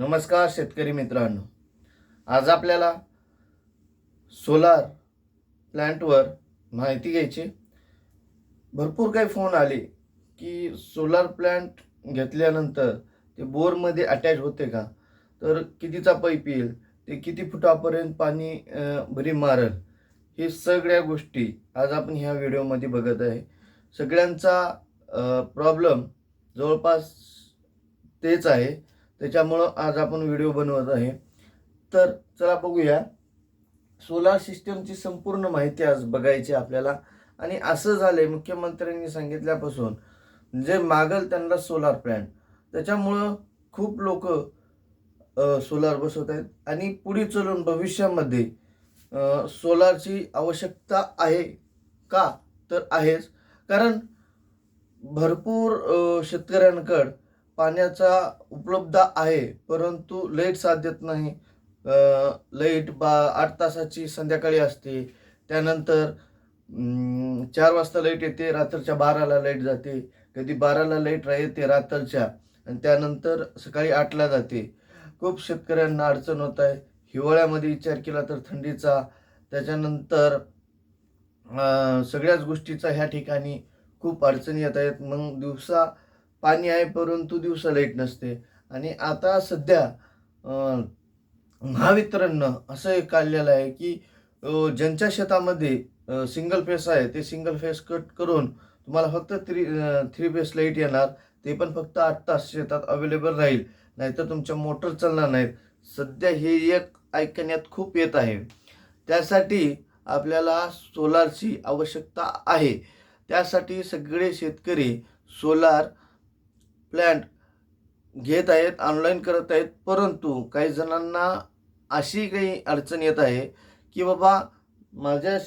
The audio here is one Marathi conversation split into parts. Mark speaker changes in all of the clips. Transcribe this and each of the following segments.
Speaker 1: नमस्कार शेतकरी मित्रांनो. आज आपल्याला सोलार प्लॅन्टवर माहिती घ्यायची. भरपूर काही फोन आले की सोलार प्लॅन्ट घेतल्यानंतर ते बोरमध्ये अटॅच होते का? तर कितीचा पाईप येईल? ते किती फुटापर्यंत पाणी भरी मारल? हे सगळ्या गोष्टी आज आपण ह्या व्हिडिओमध्ये बघत आहे. सगळ्यांचा प्रॉब्लेम जवळपास तेच आहे. त्याच्यामुळं आज आपण व्हिडिओ बनवत आहे. तर चला बघूया. सोलार सिस्टमची संपूर्ण माहिती आज बघायची आपल्याला. आणि असं झालंय मुख्यमंत्र्यांनी सांगितल्यापासून जे मागल त्यांना सोलार प्लॅन त्याच्यामुळं खूप लोक सोलार बसवत आहेत. आणि पुढे चलून भविष्यामध्ये सोलारची आवश्यकता आहे का? तर आहेच. कारण भरपूर शेतकऱ्यांकडं पाण्याचा उपलब्ध आहे परंतु लाइट साथ देत नाही लाइट बा आठ तासाची संध्याकाळी असते. त्यानंतर चार वाजता लाइट येते रात्रीच्या बाराला लाइट जाते. कधी बाराला लाइट येते रात्रीच्या. आणि त्यानंतर सकाळी आठला जाते. खूप शेतकऱ्यांना अडचण होत आहे. हिवाळ्यामध्ये विचार केला तर थंडीचा. त्याच्यानंतर सगळ्याच गोष्टीचा ह्या ठिकाणी खूप अडचणी येत आहेत. मग दिवसा पाणी आहे परंतु दिवसा लाइट नसते. आणि आता सध्या महावितरणनं असं एक काढलेलं आहे की ज्यांच्या शेतामध्ये सिंगल फेस आहे ते सिंगल फेस कट करून तुम्हाला फक्त थ्री थ्री फेस लाइट येणार. ते पण फक्त आठ तास शेतात अवेलेबल राहील. नाहीतर तुमच्या मोटर चालणार नाहीत. सध्या हे एक ऐकण्यात खूप येत आहे. त्यासाठी आपल्याला सोलारची आवश्यकता आहे. त्यासाठी सगळे शेतकरी सोलार प्लॅन्ट घेत आहेत ऑनलाईन करत आहेत परंतु काही जणांना अशी काही अडचण येत आहे की बाबा माझ्या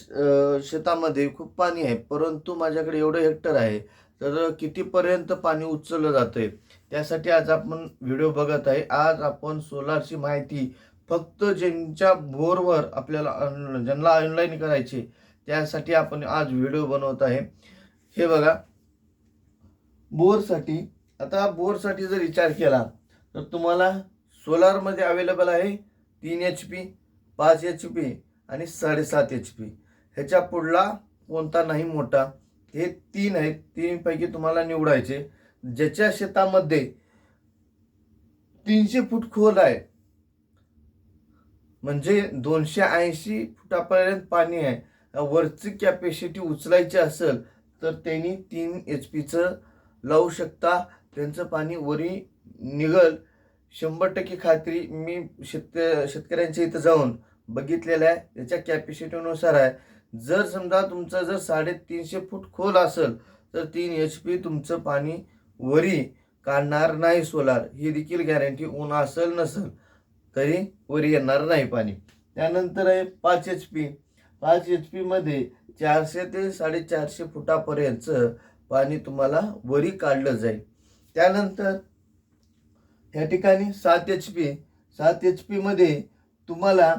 Speaker 1: शेतामध्ये खूप पाणी आहे परंतु माझ्याकडे एवढं हेक्टर आहे तर कितीपर्यंत पाणी उचललं जातं आहे त्यासाठी आज आपण व्हिडिओ बघत आहे. आज आपण सोलारची माहिती फक्त ज्यांच्या बोरवर आपल्याला ज्यांना ऑनलाईन करायची त्यासाठी आपण आज व्हिडिओ बनवत आहे. हे बघा बोरसाठी आता बोरसाठी जर विचार केला तर तुम्हाला सोलारमध्ये अवेलेबल आहे तीन एच पी पाच एच पी आणि साडेसात एच पी ह्याच्या पुढला कोणता नाही मोठा हे तीन आहेत. तीनपैकी तुम्हाला निवडायचे. ज्याच्या शेतामध्ये तीनशे फूट खोल आहे म्हणजे दोनशे ऐंशी फुटापर्यंत पाणी आहे वरची कॅपॅसिटी उचलायची असेल तर त्यांनी तीन एच पीचं लावू शकता. त्यांचं पाणी वरी निघल शंभर टक्के खात्री मी शेतक शेतकऱ्यांच्या इथं जाऊन बघितलेलं आहे. त्याच्या कॅपॅसिटीनुसार आहे. जर समजा तुमचं जर साडेतीनशे फूट खोल असेल तर तीन एच पी तुमचं पाणी वरी काढणार नाही सोलार ही देखील गॅरंटी ऊन असेल नसेल तरी वरी येणार नाही पाणी. त्यानंतर आहे पाच एच पी पाच एच पीमध्ये चारशे ते साडेचारशे फुटापर्यंतचं पाणी तुम्हाला वरी काढलं जाईल. त्यानंतर या ठिकाणी सात एच पी सात एच पीमध्ये तुम्हाला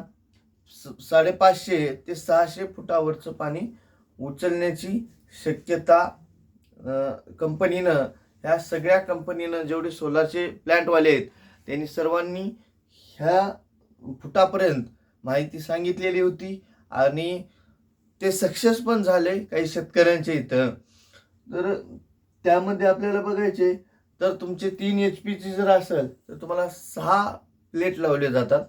Speaker 1: स- साडेपाचशे ते सहाशे फुटावरचं पाणी उचलण्याची शक्यता कंपनीनं ह्या सगळ्या कंपनीनं जेवढे सोलारचे प्लॅन्टवाले आहेत त्यांनी सर्वांनी ह्या फुटापर्यंत माहिती सांगितलेली होती आणि ते सक्सेस पण झाले काही शेतकऱ्यांच्या इथं. तर त्यामध्ये आपल्याला बघायचे तर तुमचे तीन एच पीची जर असेल तर तुम्हाला सहा प्लेट लावले जातात.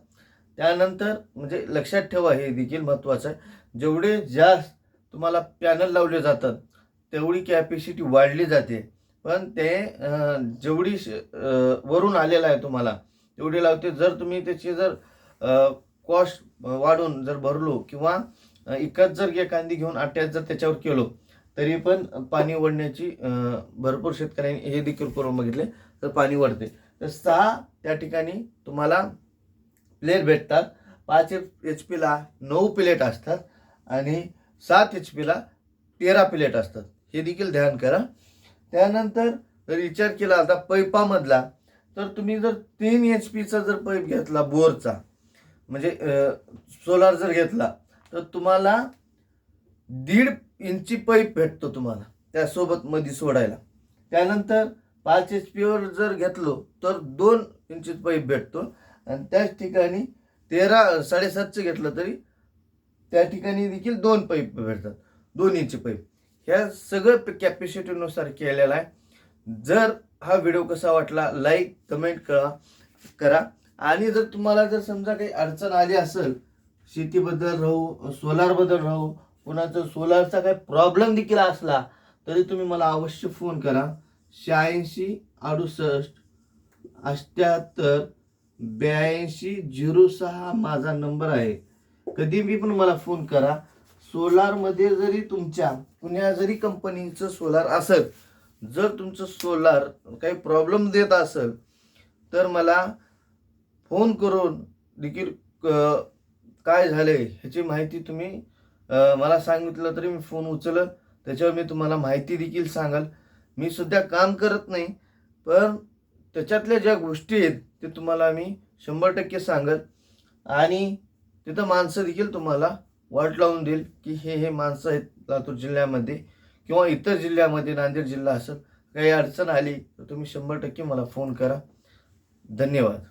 Speaker 1: त्यानंतर म्हणजे लक्षात ठेवा हे देखील महत्त्वाचं आहे. जेवढे जास्त तुम्हाला पॅनल लावले जातात तेवढी कॅपॅसिटी वाढली जाते. पण ते जेवढी श- वरून आलेलं आहे तुम्हाला तेवढी लावते. जर तुम्ही त्याची जर कॉस्ट वाढून जर भरलो किंवा एकच इकत जर एखादी घेऊन अटॅच जर त्याच्यावर केलो तरी पण पाणी ओढण्याची भरपूर शेतकऱ्यांनी हे देखील करून बघितले तर पाणी वाढते तर सहा त्या ठिकाणी तुम्हाला प्लेट भेटतात. पाच एच पीला नऊ प्लेट असतात आणि सात एच पीला तेरा प्लेट असतात. हे देखील ध्यान करा. त्यानंतर जर विचार केला आता पैपामधला तर तुम्ही जर तीन एच पीचा जर पैप घेतला बोरचा म्हणजे सोलार जर घेतला तर तुम्हाला दीड इंची पाईप भेटतो तुम्हाला त्यासोबत मध्ये सोडायला. त्यानंतर पाच एच पीवर जर घेतलो तर दोन इंची पाईप भेटतो. आणि त्याच ठिकाणी तेरा साडेसातचं घेतलं तरी त्या ठिकाणी देखील दोन पाईप भेटतात दोन इंची पाईप. ह्या सगळं कॅपॅसिटीनुसार केलेलं आहे. जर हा व्हिडिओ कसा वाटला लाईक कमेंट करा करा. आणि जर तुम्हाला जर समजा काही अडचण आली असेल शेतीबद्दल राहू सोलारबद्दल राहू कुणाचं सोलारचा काही प्रॉब्लेम देखील असला तरी तुम्ही मला अवश्य फोन करा. शहाऐंशी अडुसष्ट अष्ट्याहत्तर ब्याऐंशी झिरो सहा माझा नंबर आहे. कधी बी पण मला फोन करा. सोलारमध्ये जरी तुमच्या कुण्या जरी कंपनीचं सोलार असेल जर तुमचं सोलार काही प्रॉब्लेम देत असेल तर मला फोन करून देखील क- काय झाले ह्याची माहिती तुम्ही मला सांगितलं तरी मी फोन उचलत त्याच्यावर मी तुम्हाला माहिती देखील सांगाल. मी सध्या काम करत नाही पण त्याच्यातल्या ज्या गोष्टी आहेत ते तुम्हाला मी शंभर टक्के सांगल. आणि तिथं माणसं देखील तुम्हाला वाट लावून देईल की हे हे माणसं आहेत लातूर जिल्ह्यामध्ये किंवा इतर जिल्ह्यामध्ये नांदेड जिल्हा असेल काही अडचण आली तर तुम्ही शंभर टक्के मला फोन करा. धन्यवाद.